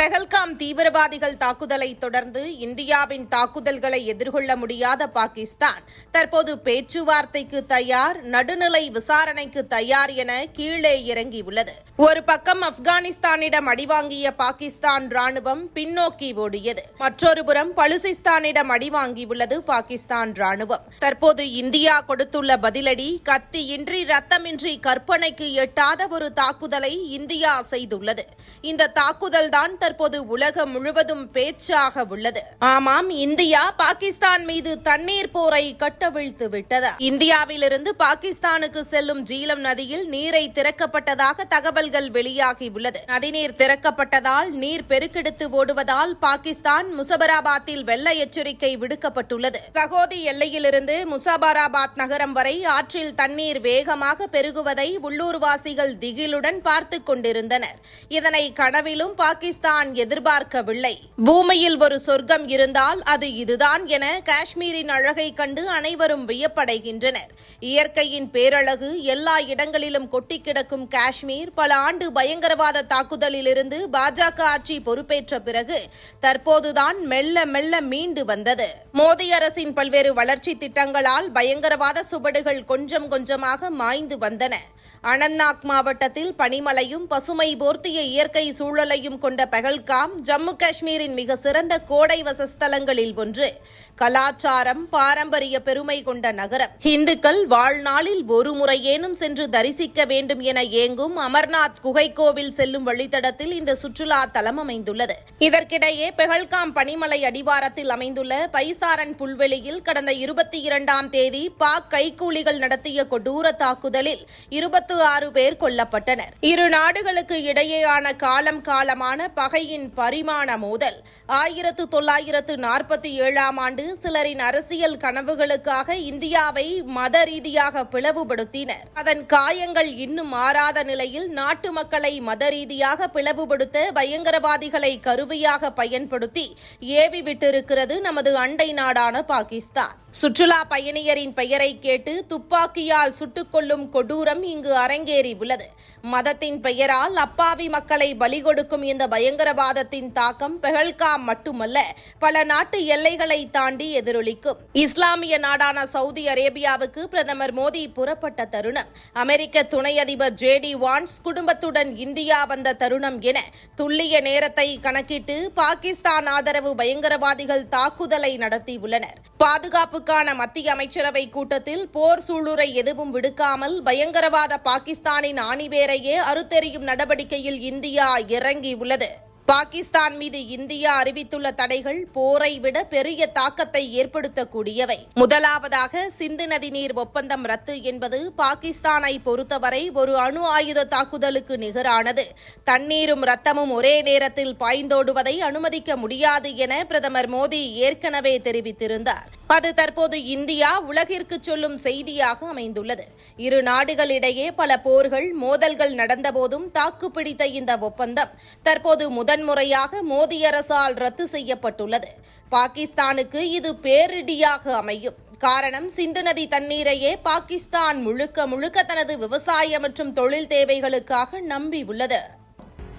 பெஹல்காம் தீவிரவாதிகள் தாக்குதலை தொடர்ந்து இந்தியாவின் தாக்குதல்களை எதிர்கொள்ள முடியாத பாகிஸ்தான். தற்போது பேச்சுவார்த்தைக்கு தயார் நடுநிலை விசாரணைக்கு தயார் என கீழே இறங்கியுள்ளது. ஒரு பக்கம் ஆப்கானிஸ்தானிடம் அடிவாங்கிய பாகிஸ்தான் ராணுவம் பின்னோக்கி ஓடியது. மற்றொரு புறம் பலுசிஸ்தானிடம் அடிவாங்கியுள்ளது பாகிஸ்தான் ராணுவம் தற்போது இந்தியா கொடுத்துள்ள பதிலடி கத்தியின்றி ரத்தமின்றி கற்பனைக்கு எட்டாத ஒரு தாக்குதலை இந்தியா செய்துள்ளது. இந்த தாக்குதல் தான் தற்போது உலகம் முழுவதும் பேச்சாக உள்ளது. ஆமாம் இந்தியா பாகிஸ்தான் மீது தண்ணீர் போரை கட்டவிழ்த்து விட்டது. இந்தியாவிலிருந்து பாகிஸ்தானுக்கு செல்லும் ஜீலம் நதியில் நீரை திறக்கப்பட்டதாக தகவல் தகவல்கள் வெளியாகியுள்ளது. நதிநீர் திறக்கப்பட்டதால் நீர் பெருக்கெடுத்து ஓடுவதால் பாகிஸ்தான் முசபராபாத்தில் வெள்ள எச்சரிக்கை விடுக்கப்பட்டுள்ளது. சகோதி எல்லையிலிருந்து முசாபராபாத் நகரம் வரை ஆற்றில் தண்ணீர் வேகமாக பெருகுவதை உள்ளூர்வாசிகள் திகிலுடன் பார்த்துக் கொண்டிருந்தனர். இதனை கனவிலும் பாகிஸ்தான் எதிர்பார்க்கவில்லை. பூமியில் ஒரு சொர்க்கம் இருந்தால் அது இதுதான் என காஷ்மீரின் அழகை கண்டு அனைவரும் வியப்படைகின்றனர். இயற்கையின் பேரழகு எல்லா இடங்களிலும் கொட்டி கிடக்கும் காஷ்மீர் பல ஆண்டு பயங்கரவாத தாக்குதலிலிருந்து பாஜக ஆட்சி பொறுப்பேற்ற பிறகு தற்போதுதான் மெல்ல மெல்ல மீண்டு வந்தது. மோடி அரசின் பல்வேறு வளர்ச்சி திட்டங்களால் பயங்கரவாத சுவடுகள் கொஞ்சம் கொஞ்சமாக மாய்ந்து வந்தன. அனந்த்நாக் மாவட்டத்தில் பனிமலையும் பசுமை போர்த்திய இயற்கை சூழலையும் கொண்ட பெஹல்காம் ஜம்மு காஷ்மீரின் மிக சிறந்த கோடை வசஸ்தலங்களில் ஒன்று. கலாச்சாரம் பாரம்பரிய பெருமை கொண்ட நகரம். இந்துக்கள் வாழ்நாளில் ஒரு முறையேனும் சென்று தரிசிக்க வேண்டும் என ஏங்கும் அமர்நாத் குகை கோவில் செல்லும் வழித்தடத்தில் இந்த சுற்றுலா தலம் அமைந்துள்ளது. இதற்கிடையே பெஹல்காம் பனிமலை அடிவாரத்தில் அமைந்துள்ள பைசாரன் புல்வெளியில் கடந்த இருபத்தி இரண்டாம் தேதி பாக் கைக்கூலிகள் நடத்திய கொடூர தாக்குதலில் முப்பத்து ஆறு பேர் கொல்லப்பட்டனர். இரு நாடுகளுக்கு இடையேயான காலம் காலமான பகையின் பரிமாண மோதல் ஆயிரத்து தொள்ளாயிரத்து நாற்பத்தி ஏழாம் ஆண்டு சிலரின் அரசியல் கனவுகளுக்காக இந்தியாவை மத ரீதியாக பிளவுபடுத்தினர். அதன் காயங்கள் இன்னும் மாறாத நிலையில் நாட்டு மக்களை மத ரீதியாக பிளவுபடுத்த பயங்கரவாதிகளை கருவியாக பயன்படுத்தி ஏவி விட்டிருக்கிறது நமது அண்டை நாடான பாகிஸ்தான். சுற்றுலா பயணியரின் பெயரை கேட்டு துப்பாக்கியால் சுட்டுக் கொள்ளும் கொடூரம் இங்கு அரங்கேறி உள்ளது. மதத்தின் பெயரால் அப்பாவி மக்களை பலி கொடுக்கும் இந்த பயங்கரவாதத்தின் தாக்கம் பெஹல்காம் மட்டுமல்ல பல நாட்டு எல்லைகளை தாண்டி எதிரொலிக்கும். இஸ்லாமிய நாடான சவுதி அரேபியாவுக்கு பிரதமர் மோடி புறப்பட்ட தருணம். அமெரிக்க துணை அதிபர் ஜே டி வான்ஸ் குடும்பத்துடன் இந்தியா வந்த தருணம் என துல்லிய நேரத்தை கணக்கிட்டு பாகிஸ்தான் ஆதரவு பயங்கரவாதிகள் தாக்குதலை நடத்தியுள்ளனர். பாதுகாப்புக்கான மத்திய அமைச்சரவை கூட்டத்தில் போர் சூளுரை எதுவும் விடுக்காமல் பயங்கரவாத பாகிஸ்தானின் ஆணிவேரையே அறுத்தெறியும் நடவடிக்கையில் இந்தியா இறங்கியுள்ளது. பாகிஸ்தான் மீது இந்தியா அறிவித்துள்ள தடைகள் போரை விட பெரிய தாக்கத்தை ஏற்படுத்தக்கூடியவை. முதலாவதாக சிந்து நதி நீர் ஒப்பந்தம் ரத்து என்பது பாகிஸ்தானை பொறுத்தவரை ஒரு அணு ஆயுத தாக்குதலுக்கு நிகரானது. தண்ணீரும் ரத்தமும் ஒரே நேரத்தில் பாய்ந்தோடுவதை அனுமதிக்க முடியாது என பிரதமர் மோடி ஏற்கனவே தெரிவித்திருந்தார். அது தற்போது இந்தியா உலகிற்கு சொல்லும் செய்தியாக அமைந்துள்ளது. இரு நாடுகளிடையே பல போர்கள் மோதல்கள் நடந்தபோதும் தாக்குப்பிடித்த இந்த ஒப்பந்தம் தற்போது முதன்முறையாக மோடி அரசால் ரத்து செய்யப்பட்டுள்ளது. பாகிஸ்தானுக்கு இது பேரிடியாக அமையும். காரணம் சிந்து நதி தண்ணீரையே பாகிஸ்தான் முழுக்க முழுக்க தனது விவசாய மற்றும் தொழில் தேவைகளுக்காக நம்பியுள்ளது